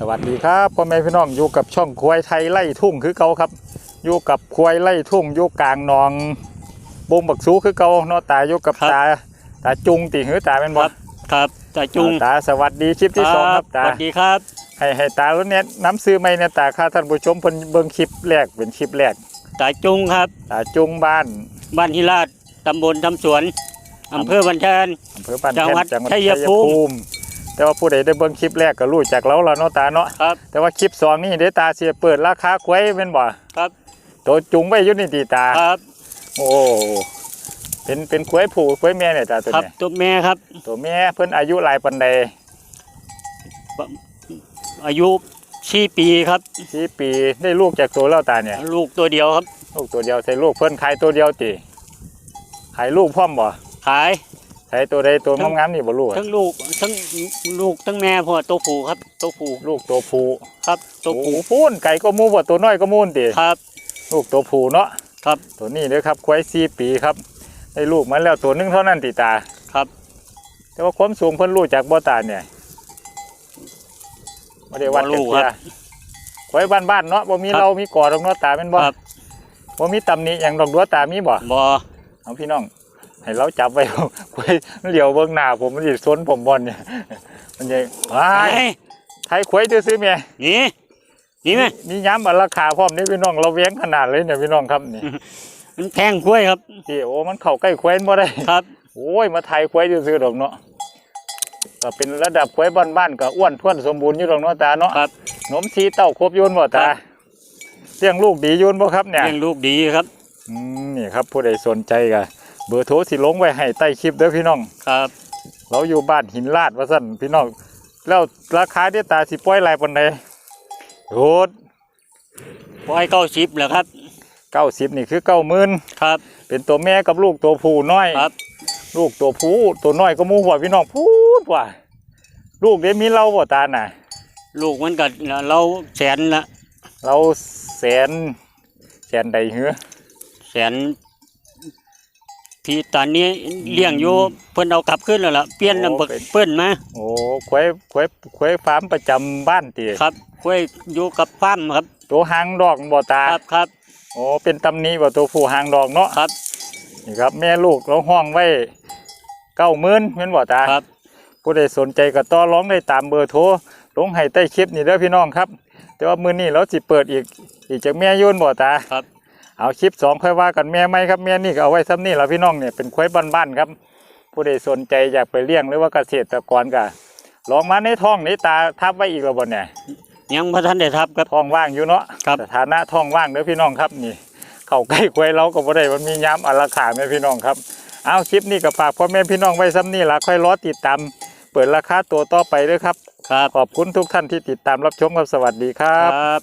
สวัสดีครับพ่อแม่พี่น้องอยู่กับช่องควายไทยไล่ทุ่งคือเก่าครับ อยู่กับควายไล่ทุ่งอยู่กลางหนองบงบักซูคือเก่าเนาะตาอยู่กับครับ ตาตาจุงติหือตาเป็นบ่ครับครับตาจุงตาสวัสดีคลิปที่สองครับสตาวัสดีครับ ให้ให้ตาแล้วเนี่ยน้ำซื้อไหมเนี่ยตาค่าท่านผู้ชมเพิ่นเบิ่งคลิปแรกเป็นคลิปแรกตาจุงครับ ตาจุงบ้านบ้านฮิราชตำบลทำสวนอำเภอบันแทน อำเภอบ้านจังหวัดแท่นจังหวัดชัยภูมิมิ แต่ว่าผู้ใดได้เบิ่งคลิปแรกก็รู้จักเราแล้วเนาะตาเนาะครับ แต่ว่าคลิปสองนี่เดี๋ยวตาเสียเปิดราคาควายเป็นบ่ครับตัวจุงไว้อยุ่นี่ตีตาครับ โอ้เป็นเป็นควายผูควายแม่เนี่ยจ้าตัวครับเนี้ยตัวแม่ครับ ตัวแม่เพิ่นอายุหลายปันใดอายุสี่ปีครับสี่ปีได้ลูกจากตัวแล้วตาเนี่ย ลูกตัวเดียวครับ ลูกตัวเดียวใส่ลูกเพิ่นขายตัวเดียวติขายลูกพร้อมบ่ขาย ใส่ตัวใดตัวทั้งงามๆนี่บ่ลูกอะทั้งลูกทั้งลูกทั้งแม่พ่อตัวผู้ครับตัวผู้ลูกตัวผู้ครับตัวโอ้ผู้พูนไก่ก็มูบ่ตัวน้อยก็มูนติครับ ลูกตัวผู้เนาะครับ ตัวนี้เด้อครับควายสี่ปีครับได้ลูกมาแล้วตัวหนึงเท่านั้นติตาครับ แต่ว่าความสูงเพิ่นรู้จากบ่ตาเนี่ยบ่ได้วัดบ่กันรู้เทื่คอรับไว้บ้านๆเนาะบ่มีครับเรามีกอดอกเนาะตาเป็นบ่ครับบ่มีตำหนิหยังดอกดัวตามีบ่บ่เอาพี่น้อง ให้เราจับไว้ไว้เหลียวเบิ่งหน้าผมมันสิสนผมบ่เนี่ยมันใหญ่ว้าไอ้ยไทยขวยซื้อๆแม่หนี่นี่ไหมมีย้ำอันราคาพร้อมนี่พี่น้องเราเวียงขนาดเลยเนี่ยพี่น้องครับนี่มันแพงกล้วยครับที่โอ้มันเข้าใกล้ขวยบ่ได้ครับโอ้ยมาไทยขวยซื้อๆดอกเนาะก็เป็นระดับขวยบ้านๆก็อ้วนท้วนสมบูรณ์อยู่ดอกเนาะตาเนาะครับหนมชีเต้าครบโยนบ่ตาครับเลี้ยงลูกดีโยนบ่ครับเนี่ยเลี้ยงลูกดีครับอืมนี่ครับผู้ใดสนใจก็ เบอร์โทรสิลงไว้ให้ใต้คลิปเด้อพี่น้อง ครับ เราอยู่บ้านหินลาดว่าสั่นพี่น้อง แล้วราคาที่ตาสิปล่อยหลายปานใดโหดปล่อยเก้าสิบเหรอครับเก้าสิบนี่คือเก้าหมื่นครับ เป็นตัวแม่กับลูกตัวผู้น้อยครับ ลูกตัวผู้ตัวน้อยก็หมูหัวพี่น้องพูดว่า ลูกเดี๋ยวมีเราบ่ตาน่ะ ลูกมันก็เราแสนละเราแสนแสนใดเหรอแสน ที่ตอนนี้เลี้ยงอยู่เพิ่นเอากลับขึ้นแล้วล่ะเปลี่ยนน้ำบักเปิ้นมาโอ้ควายควายควายฟาร์มประจำบ้านติครับค่อยอยู่กับฟาร์มครับ ตัวหางดอกบ่ตาครับครับโอ้เป็นตำหนี้บ่ตัวผู้หางดอกเนาะครับนี่ครับ แม่ลูกเราห้องไว้เก้าหมื่นเห็นบ่ตาครับ ผู้ใดสนใจก็ต่อร้องได้ตามเบอร์โทรลงให้ใต้คลิปนี่เด้อพี่น้องครับ แต่ว่ามื้อนี้เราสิเปิดอีกอีกจากแม่โยนบ่ตาครับ เอาคลิปสองค่อยว่ากันแม่ไหมครับแม่นี่ก็เอาไว้ซ้ำนี่แหละพี่น้องเนี่ยเป็นควายบ้านๆครับ ผู้ใดสนใจอยากไปเลี้ยงหรือว่าเกษตรกรก็ลองมาในท้องนี่ตาทับไว้อีกแล้วบ่เนี่ยยังบ่ทันได้ทับครับท้องว่างอยู่เนาะครับสถานะท้องว่างเด้อพี่น้องครับนี่ เข้าใกล้ควายเราก็บ่ได้มันมีย้ำอันราคาแม่พี่น้องครับเอาคลิปนี้ก็ฝากพ่อแม่พี่น้องไว้ซ้ำนี่ละค่อยรอติดตามเปิดราคาตัวต่อไปเด้วยครับครับ ขอบคุณทุกท่านที่ติดตามรับชมครับสวัสดีครัคบรับ